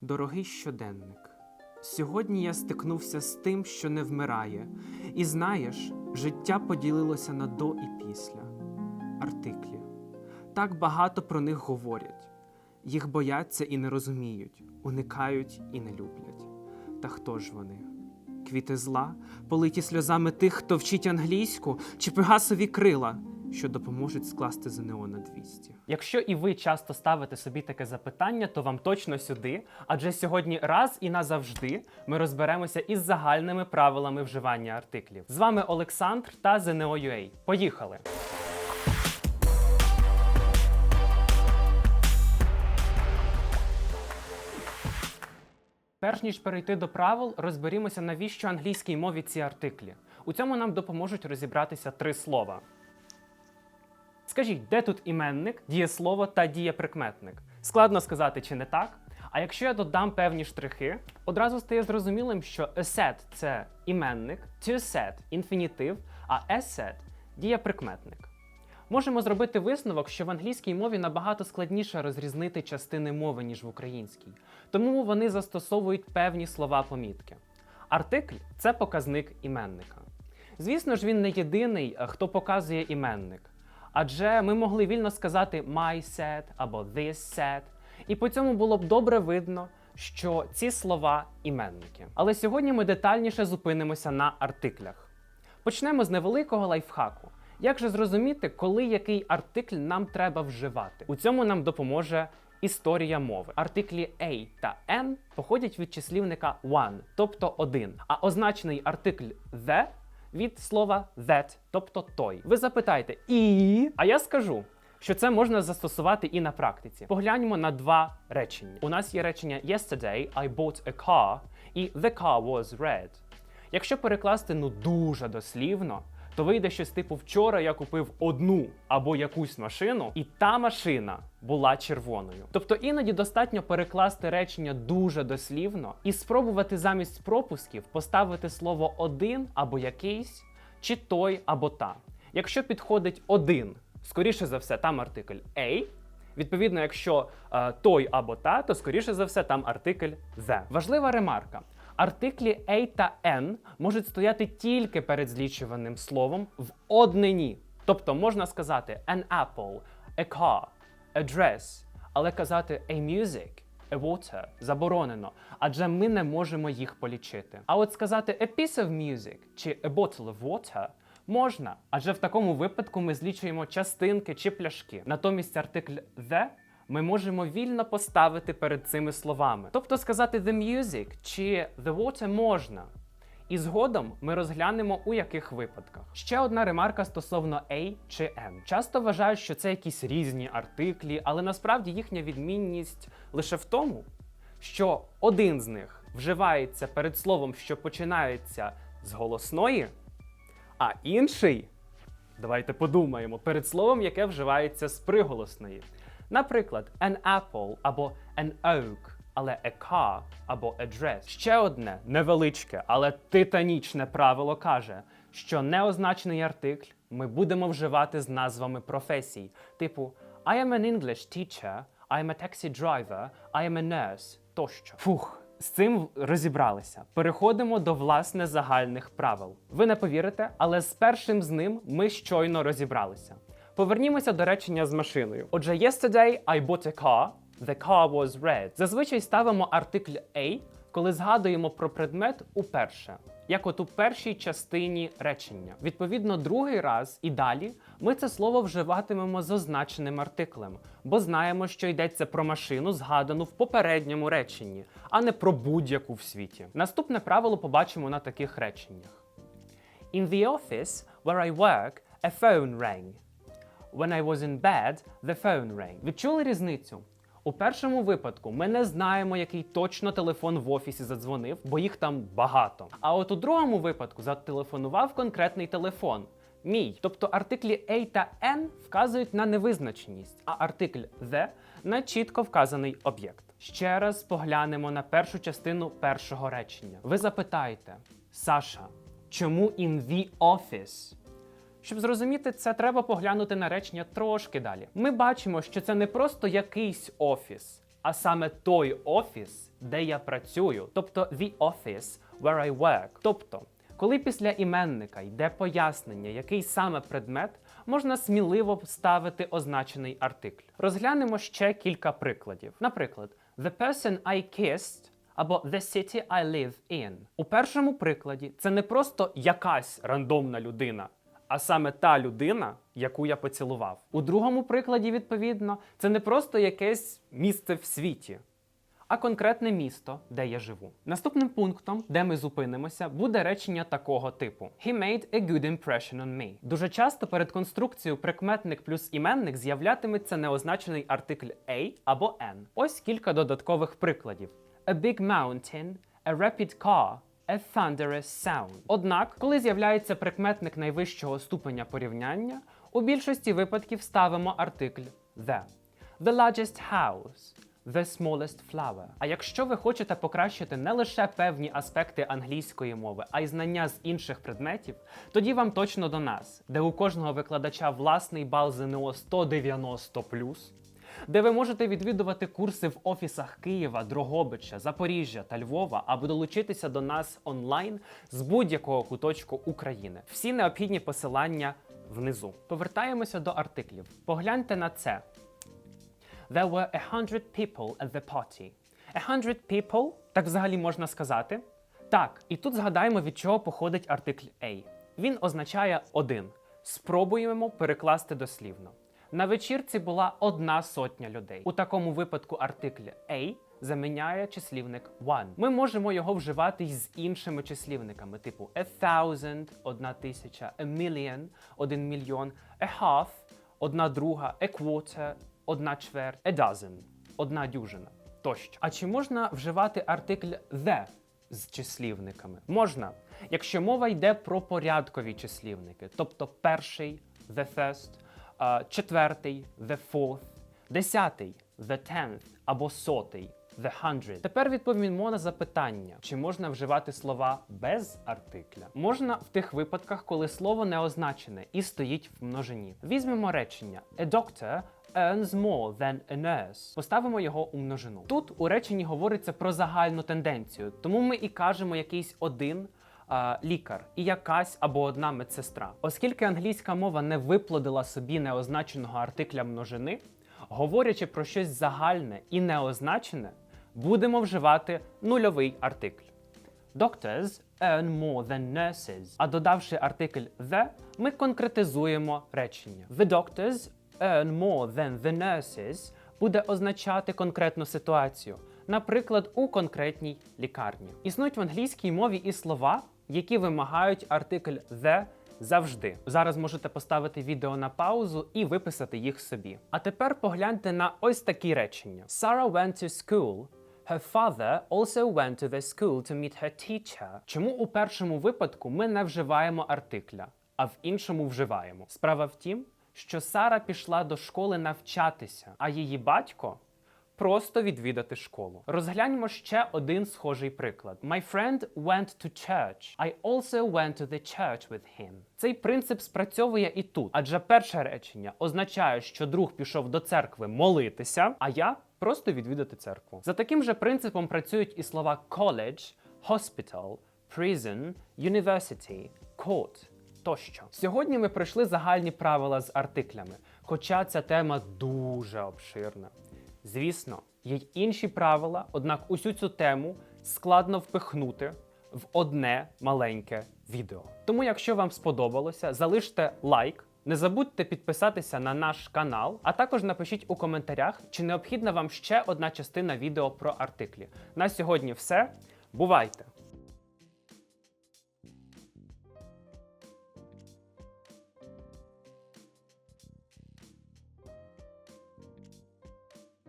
Дорогий щоденник, сьогодні я стикнувся з тим, що не вмирає, і знаєш, життя поділилося на до і після. Артиклі. Так багато про них говорять. Їх бояться і не розуміють, уникають і не люблять. Та хто ж вони? Квіти зла, политі сльозами тих, хто вчить англійську, чи пегасові крила, що допоможуть скласти ЗНО на 200. Якщо і ви часто ставите собі таке запитання, то вам точно сюди, адже сьогодні раз і назавжди ми розберемося із загальними правилами вживання артиклів. З вами Олександр та ЗНО.UA. Поїхали! Перш ніж перейти до правил, розберімося, навіщо англійській мові ці артиклі. У цьому нам допоможуть розібратися три слова. Скажіть, де тут іменник, дієслово та дієприкметник? Складно сказати, чи не так? А якщо я додам певні штрихи, одразу стає зрозумілим, що a set – це іменник, to set – інфінітив, а a set – дієприкметник. Можемо зробити висновок, що в англійській мові набагато складніше розрізнити частини мови, ніж в українській, тому вони застосовують певні слова-помітки. Артикль це показник іменника. Звісно ж, він не єдиний, е, хто показує іменник. Адже ми могли вільно сказати my set або this set, і по цьому було б добре видно, що ці слова іменники. Але сьогодні ми детальніше зупинимося на артиклях. Почнемо з невеликого лайфхаку. Як же зрозуміти, коли який артикль нам треба вживати? У цьому нам допоможе історія мови. Артиклі a та n походять від числівника one, тобто один, а означений артикль the від слова that, тобто той. Ви запитаєте і. А я скажу. Що це можна застосувати і на практиці. Погляньмо на два речення. У нас є речення Yesterday I bought a car і The car was red. Якщо перекласти ну дуже дослівно, то вийде щось типу вчора я купив одну або якусь машину, і та машина була червоною. Тобто іноді достатньо перекласти речення дуже дослівно і спробувати замість пропусків поставити слово один або якийсь, чи той або та. Якщо підходить один, скоріше за все, там артикль a, Відповідно, якщо е, той або та, то скоріше за все там артикль the. Важлива ремарка. Артиклі a та n можуть стояти тільки перед злічуваним словом в однині. Тобто можна сказати an apple, a car, a dress, але казати a music, a water заборонено, адже ми не можемо їх полічити. А от сказати a piece of music чи a bottle of water можна, адже в такому випадку ми злічуємо частинки чи пляшки. Натомість артикль the ми можемо вільно поставити перед цими словами. Тобто сказати the music чи the water можна. І згодом ми розглянемо у яких випадках. Ще одна ремарка стосовно A чи N. Часто вважають, що це якісь різні артиклі, але насправді їхня відмінність лише в тому, що один з них вживається перед словом, що починається з голосної, а інший, давайте подумаємо, перед словом, яке вживається з приголосної. Наприклад, an apple або an oak, але a car або a dress. Ще одне невеличке, але титанічне правило каже, що неозначений артикль ми будемо вживати з назвами професій, типу I am an English teacher, I am a taxi driver, I am a nurse тощо. Фух. З цим розібралися. Переходимо до власне загальних правил. Ви не повірите, але з першим з ним ми щойно розібралися. Повернімося до речення з машиною. Отже, yesterday I bought a car, the car was red. Зазвичай ставимо артикль A, коли згадуємо про предмет уперше, як от у першій частині речення. Відповідно, другий раз і далі ми це слово вживатимемо з означеним артиклем, бо знаємо, що йдеться про машину, згадану в попередньому реченні, а не про будь-яку в світі. Наступне правило побачимо на таких реченнях. In the office where I work, a phone rang. When I was in bed, the phone rang. Відчули різницю? У першому випадку ми не знаємо, який точно телефон в офісі задзвонив, бо їх там багато. А от у другому випадку зателефонував конкретний телефон. Мій. Тобто артиклі A та N вказують на невизначеність, а артикль the на чітко вказаний об'єкт. Ще раз поглянемо на першу частину першого речення. Ви запитаєте, Саша, чому in the office? Щоб зрозуміти це, треба поглянути на речення трошки далі. Ми бачимо, що це не просто якийсь офіс, а саме той офіс, де я працюю, тобто the office where I work. Тобто, коли після іменника йде пояснення, який саме предмет, можна сміливо вставити означений артикль. Розглянемо ще кілька прикладів. Наприклад, the person I kissed або the city I live in. У першому прикладі це не просто якась рандомна людина, а саме та людина, яку я поцілував. У другому прикладі, відповідно, це не просто якесь місце в світі, а конкретне місто, де я живу. Наступним пунктом, де ми зупинимося, буде речення такого типу: He made a good impression on me. Дуже часто перед конструкцією прикметник плюс іменник з'являтиметься неозначений артикль a або n. Ось кілька додаткових прикладів: A big mountain, a rapid car, a thunderous sound. Однак, коли з'являється прикметник найвищого ступеня порівняння, у більшості випадків ставимо артикль the. The largest house. The smallest flower. А якщо ви хочете покращити не лише певні аспекти англійської мови, а й знання з інших предметів, тоді вам точно до нас, де у кожного викладача власний бал ЗНО 190+, де ви можете відвідувати курси в офісах Києва, Дрогобича, Запоріжжя та Львова, або долучитися до нас онлайн з будь-якого куточку України. Всі необхідні посилання внизу. Повертаємося до артиклів. Погляньте на це. There were a hundred people at the party. A hundred people, так взагалі можна сказати. Так, і тут згадаємо, від чого походить артикль A. Він означає один. Спробуємо перекласти дослівно. На вечірці була одна сотня людей. У такому випадку артикль A заміняє числівник one. Ми можемо його вживати й з іншими числівниками, типу a thousand – одна тисяча, a million – один мільйон, a half – одна друга, a quarter – одна чверть, a dozen – одна дюжина тощо. А чи можна вживати артикль the з числівниками? Можна, якщо мова йде про порядкові числівники, тобто перший the first, четвертий the fourth, десятий the tenth або сотий the hundred. Тепер відповімо на запитання, чи можна вживати слова без артикля. Можна в тих випадках, коли слово не означене і стоїть в множині. Візьмемо речення A doctor earns more than a nurse. Поставимо його у множину. Тут у реченні говориться про загальну тенденцію, тому ми і кажемо якийсь один. Лікар і якась або одна медсестра. Оскільки англійська мова не виплодила собі неозначеного артикля множини, говорячи про щось загальне і неозначене, будемо вживати нульовий артикль. Doctors earn more than nurses. А додавши артикль the, ми конкретизуємо речення. The doctors earn more than the nurses буде означати конкретну ситуацію, наприклад, у конкретній лікарні. Існують в англійській мові і слова, які вимагають артикль the завжди. Зараз можете поставити відео на паузу і виписати їх собі. А тепер погляньте на ось такі речення: Sarah went to school. Her father also went to the school to meet her teacher. Чому у першому випадку ми не вживаємо артикля, а в іншому вживаємо? Справа в тім, що Сара пішла до школи навчатися, а її батько просто відвідати школу. Розгляньмо ще один схожий приклад. My friend went to church. I also went to the church with him. Цей принцип спрацьовує і тут, адже перше речення означає, що друг пішов до церкви молитися, а я просто відвідати церкву. За таким же принципом працюють і слова college, hospital, prison, university, court тощо. Сьогодні ми пройшли загальні правила з артиклями, хоча ця тема дуже обширна. Звісно, є й інші правила, однак усю цю тему складно впихнути в одне маленьке відео. Тому, якщо вам сподобалося, залиште лайк. Не забудьте підписатися на наш канал, а також напишіть у коментарях, чи необхідна вам ще одна частина відео про артиклі. На сьогодні все. Бувайте!